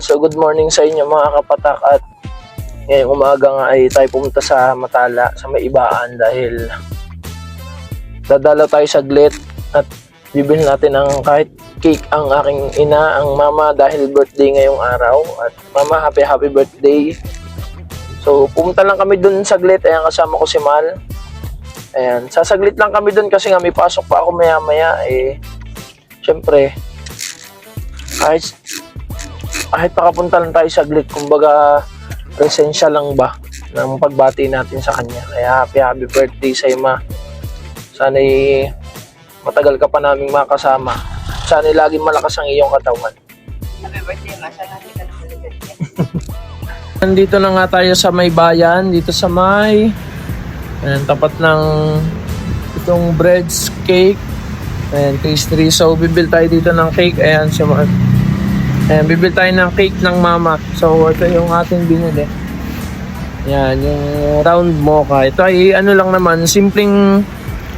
Ayan, so good morning sa inyo mga kapatak at ngayong umaga nga ay tayo pumunta sa Matala, sa may ibaan dahil dadalaw tayo saglit at bibili natin ng kahit cake ang aking ina, ang mama dahil birthday ngayong araw at mama happy happy birthday. So pumunta lang kami dun saglit, ayan kasama ko si Mal. Ayan, sasaglit lang kami dun kasi nga may pasok pa ako maya maya eh. Syempre, kahit kahit makapunta lang tayo saglit, kumbaga presensya lang ba ng pagbati natin sa kanya. Kaya happy happy birthday sa ma. Sana matagal ka pa naming makasama. Sana laging malakas ang iyong katawan. Happy birthday, Masha. Happy ka na. Nandito na nga tayo sa may bayan, dito sa may ayan, tapat ng itong breads cake. Ayan, pastry. So, bibil tayo dito ng cake. Ayan, si Ma- Ayan, bibil tayo ng cake ng mama. So, ito yung ating binili. Ayan, yung round mocha. Ito ay ano lang naman, simpleng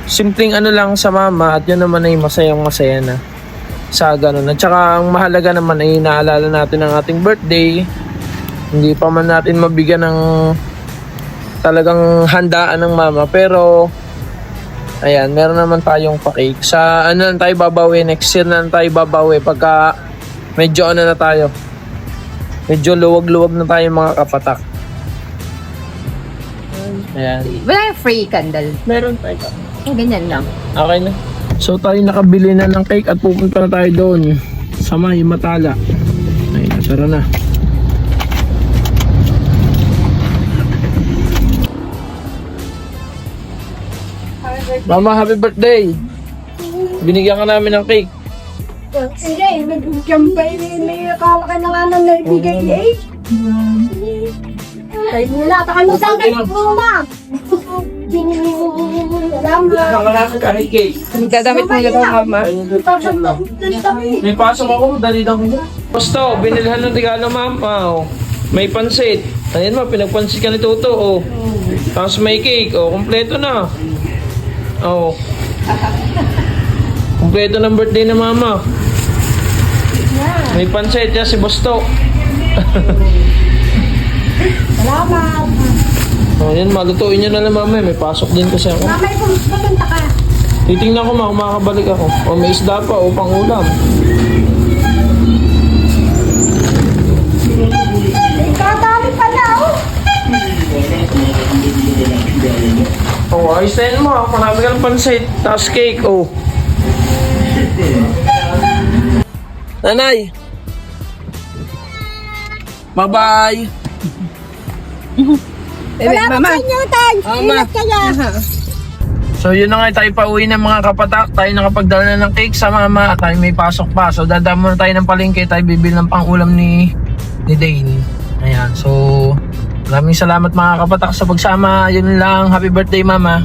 simpleng ano lang sa mama at yun naman ay masayang masaya na sa ganun. At saka ang mahalaga naman ay naalala natin ang ating birthday. Hindi pa man natin mabigyan ng talagang handaan ng mama. Pero, ayan, meron naman tayong pa-cake. Sa ano lang tayo babawi, next year na tayo babawi pagka medyo ano na tayo. Medyo luwag-luwag na tayo mga kapatak. Ayan. Wala yung free candle. Meron tayo. Eh, ganyan lang. Okay na. So tayo nakabili na ng cake at pupunta na tayo doon sa may Matala. Ay, tara na. Mama, happy birthday! Binigyan ka namin ng cake. Hindi, nag-jump pa yun. May akala ka na nga na naibigay eh. Ay, wala ka kami sa akin, mama. Salamat. Wala ka kahit cake. Gagamit mo yung mama. May pasok ako, dali lang ko. Gusto, binilhan ng regalo mama. Oh. May pansit. Ayan mo, pinagpansit ka ni Toto. Oh. Tapos may cake. Oh, kompleto na. Oh. Kompleto ng birthday ng mama. May pansit yan si Busto. Salamat. Oh, yan, malutuin nyo na lang mama. May pasok din kasi ako. Mamay, pumunta ka. Titingnan ko ma, kung makakabalik ako. O may isda pa, upang ulam. Ikatali pa na, oh. Oh, ayos na yun mo. ah. Marami ka ng pansit. Tapos cake, oh. Nanay! Bye-bye! Salamat sa inyo, tay. Mama. Ingat kaya. So yun na nga tayo pauwi ng mga kapatak. Tayo nakapagdala na ng cake sa mama at tayo may pasok pa. So dadaan muna tayo ng palengke. Tayo bibili ng pangulam ni, ni Dane. Ayan. So maraming salamat mga kapatak sa pagsama. Yun lang. Happy birthday mama.